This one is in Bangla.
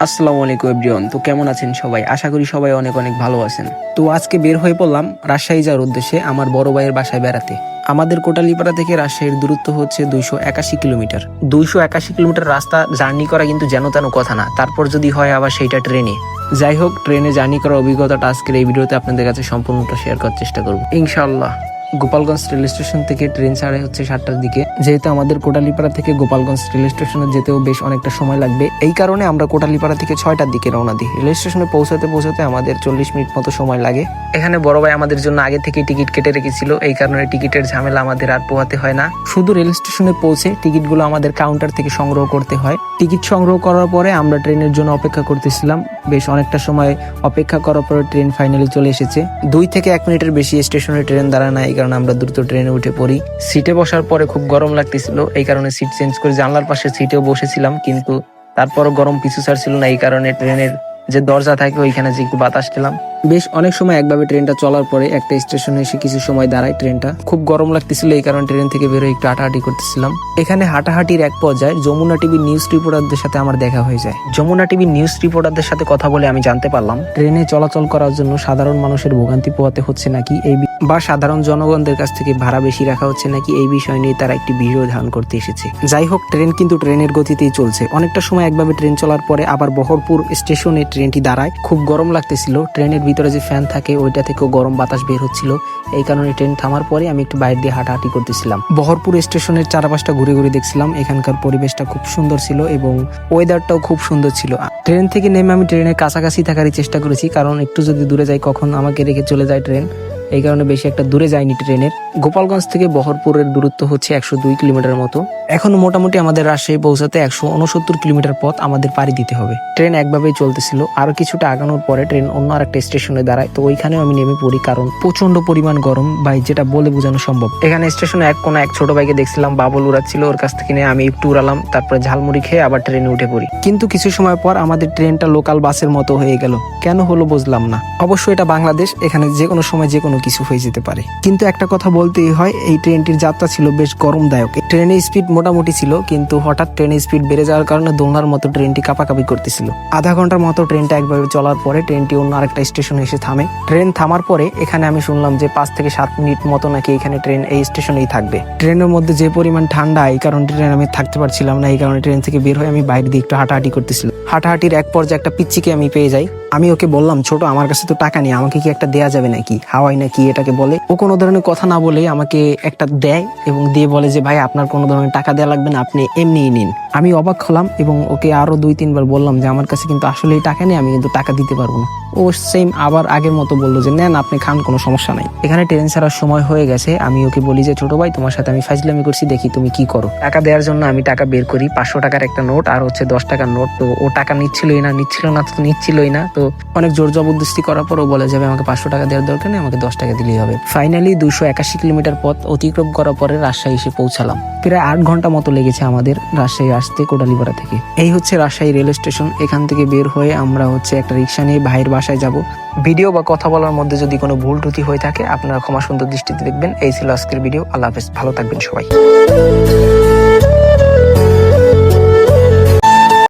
আসসালামু আলাইকুম এভরিওয়ান। তো কেমন আছেন সবাই? আশা করি সবাই অনেক অনেক ভালো আছেন। তো আজকে বের হয়ে পড়লাম রাজশাহী যাওয়ার উদ্দেশ্যে আমার বড় ভাইয়ের বাসায় বেড়াতে। আমাদের কোটালিপাড়া থেকে রাজশাহীর দূরত্ব হচ্ছে দুইশো একাশি কিলোমিটার। দুইশো একাশি কিলোমিটার রাস্তা জার্নি করা কিন্তু যেন তেন কথা না। তারপর যদি হয় আবার সেইটা ট্রেনে। যাই হোক, ট্রেনে জার্নি করার অভিজ্ঞতাটা আজকের এই ভিডিওতে আপনাদের কাছে সম্পূর্ণটা শেয়ার করার চেষ্টা করব। ইনশাআল্লাহ। গোপালগঞ্জ রেল স্টেশন থেকে ট্রেন ছাড়ে হচ্ছে সাতটার দিকে। যেহেতু আমাদের কোটালিপাড়া থেকে গোপালগঞ্জ রেল স্টেশনে যেতেও বেশ অনেকটা সময় লাগবে, এই কারণে আমরা কোটালিপাড়া থেকে ছয়টার দিকে রওনা দিই। রেল স্টেশনে পৌঁছাতে পৌঁছাতে আমাদের চল্লিশ মিনিট মতো সময় লাগে। এখানে বড় ভাই আমাদের জন্য আগে থেকে টিকিট কেটে রেখেছিল, এই কারণে টিকিটের ঝামেলা আমাদের আর পোহাতে হয় না। শুধু রেল স্টেশনে পৌঁছে টিকিটগুলো আমাদের কাউন্টার থেকে সংগ্রহ করতে হয়। টিকিট সংগ্রহ করার পরে আমরা ট্রেনের জন্য অপেক্ষা করতেছিলাম। বেশ অনেকটা সময় অপেক্ষা করার পরে ট্রেন ফাইনালি চলে এসেছে। দুই থেকে এক মিনিটের বেশি স্টেশনে ট্রেন দাঁড়ায় না কারণে আমরা দ্রুত ট্রেনে উঠে পড়ি। সিটে বসার পরে খুব গরম লাগতেছিল, এই কারণে সিট চেঞ্জ করে জানলার পাশে সিটেও বসেছিলাম, কিন্তু তারপরও গরম পিছু ছাড়ছিল না, এই কারণে ট্রেনের যে দরজা থাকে ওইখানে যে একটু বাতাস পেলাম বেশ অনেক সময় একভাবে ট্রেনটা চলার পরে একটা স্টেশনে এসে কিছু সময় দাঁড়ায় ট্রেনটা। খুব গরম লাগতেছিল, এই কারণে ট্রেন থেকে বেরোয় একটু হাঁটাহাঁটি করতেছিলাম। এখানে হাঁটাহাঁটির এক পর্যায়ে যমুনা টিভি নিউজ রিপোর্টারদের সাথে আমার দেখা হয়ে যায়। যমুনা টিভি নিউজ রিপোর্টারদের সাথে কথা বলে আমি জানতে পারলাম, ট্রেনে চলাচল করার জন্য সাধারণ মানুষের ভোগান্তি পোহাতে হচ্ছে নাকি? এই বি- সাধারণ জনগণদের কাছ থেকে ভাড়া বেশি রাখা হচ্ছে নাকি এই বিষয় নিয়ে তারা একটি ভিডিও ধারণ করতে এসেছে। যাই হোক, ট্রেন কিন্তু ট্রেনের গতিতেই চলছে। অনেকটা সময় একভাবে ট্রেন চলার পরে আবার বহরপুর স্টেশনে ট্রেনটি দাঁড়ায়। খুব গরম লাগতেছিল। ট্রেনের ভিতরে যে ফ্যান থাকে, ওইটা থেকেও গরম বাতাস বের হচ্ছিল। এই কারণে ট্রেন থামার পরে আমি একটু বাইরে দিয়ে হাঁটাহাঁটি করতেছিলাম। বহরপুর স্টেশনের চারপাশটা ঘুরে ঘুরে দেখছিলাম। এখানকার পরিবেশটা খুব সুন্দর ছিল এবং ওয়েদারটাও খুব সুন্দর ছিল। ট্রেন থেকে নেমে আমি ট্রেনের কাছাকাছি থাকারই চেষ্টা করেছি, কারণ একটু যদি দূরে যাই, কখন আমাকে রেখে চলে যায় ট্রেন। এই কারণে বেশি একটা দূরে যায়নি ট্রেনের। গোপালগঞ্জ থেকে বহরপুরের দূরত্ব হচ্ছে একশো দুই কিলোমিটার মতো। এখন মোটামুটি আমাদের রাজশাহী পৌঁছাতে একশো উনসত্তর কিলোমিটার পথ আমাদের পাড়ি দিতে হবে। ট্রেন একভাবেই চলতেছিল। আরও কিছুটা আগানোর পরে ট্রেন অন্য আর একটা স্টেশনে দাঁড়ায়। তো ওইখানেও আমি নেমে পড়ি কারণ প্রচণ্ড পরিমাণ গরম ভাই, যেটা বলে বোঝানো সম্ভব। এখানে স্টেশনে এক কোনো এক ছোট ভাইকে দেখছিলাম। বাবুল উড়াচ্ছিল, ওর কাছ থেকে নিয়ে আমি একটু উড়ালাম। তারপরে ঝালমুড়ি খেয়ে আবার ট্রেনে উঠে পড়ি। কিন্তু কিছু সময় পর আমাদের ট্রেনটা লোকাল বাসের মতো হয়ে গেল। কেন হলো বুঝলাম না। অবশ্যই এটা বাংলাদেশ। এখানে যে কোনো সময় যে কোনো কিছু হয়ে যেতে পারে। কিন্তু একটা কথা বলতেই হয়, এই ট্রেনটির যাত্রা ছিল বেশ গরমদায়ক। ট্রেনের স্পিড মোটামুটি ছিল, কিন্তু হঠাৎ ট্রেনের স্পিড বেড়ে যাওয়ার কারণে দোলনার মতো ট্রেনটি কাপাকাপি করতেছিল। আধা ঘণ্টার মতো ট্রেনটা একভাবে চলার পরে ট্রেনটি অন্য আরেকটা স্টেশনে এসে থামে। ট্রেন থামার পরে এখানে আমি শুনলাম যে পাঁচ থেকে সাত মিনিট মতো নাকি এখানে ট্রেন এই স্টেশনেই থাকবে। ট্রেনের মধ্যে যে পরিমাণ ঠান্ডা, এই কারণে ট্রেন আমি থাকতে পারছিলাম না, এই কারণে ট্রেন থেকে বের হয়ে আমি বাইরে দিয়ে একটু হাঁটাহাঁটি করতেছিলাম। হাঁটাহাঁটির এক পর্যায়ে একটা পিচ্চিকে আমি পেয়ে যাই। আমি ওকে বললাম, ছোট, আমার কাছে তো টাকা নেই, আমাকে কি একটা দেয়া যাবে নাকি? হাওয়াই নাকি? এটাকে বলে। ও কোনো ধরনের কথা না বলে আমাকে একটা দেয় এবং দিয়ে বলে যে, ভাই, আপনার কোনো ধরনের টাকা দেওয়া লাগবে না, আপনি এমনিই নিন। আমি অবাক হলাম এবং ওকে আরও দুই, তিনবার বললাম যে আমার কাছে কিন্তু আসলেই টাকা নেই, আমি কিন্তু টাকা দিতে পারব না। ও সেম আবার আগের মতো বলল যে, নেন, আপনি খান, কোনো সমস্যা নাই। এখানে ট্রেন ছাড়ার সময় হয়ে গেছে। আমি ওকে বলি যে, ছোট ভাই, তোমার সাথে আমি ফাইজলামি করছি, দেখি তুমি কি করো। টাকা দেওয়ার জন্য আমি টাকা বের করি, পাঁচশো টাকার একটা নোট আর হচ্ছে দশ টাকার নোট। তো ও টাকা নিচ্ছিলই না নিচ্ছিল না তো নিচ্ছিলই না। তো অনেক জোর জবরদস্তি করার পর ও বলে যাবে আমাকে পাঁচশো টাকা দেওয়ার দরকার নেই, আমাকে দশ টাকা দিলেই হবে। ফাইনালি দুশো একাশি কিলোমিটার পথ অতিক্রম করার পরে রাজশাহী এসে পৌঁছালাম। প্রায় আট ঘণ্টা মতো লেগেছে আমাদের রাজশাহী আসতে কোটালিপাড়া থেকে। এই হচ্ছে রাজশাহী রেল স্টেশন। এখান থেকে বের হয়ে আমরা হচ্ছে একটা রিক্সা নিয়ে ভাইয়ের বাসায় যাব। ভিডিও বা কথা বলার মধ্যে যদি কোনো ভুল ত্রুটি হয়ে থাকে, আপনারা ক্ষমা সুন্দর দৃষ্টিতে দেখবেন। এই ছিল আজকের ভিডিও। আল্লাহ হাফেজ। ভালো থাকবেন সবাই।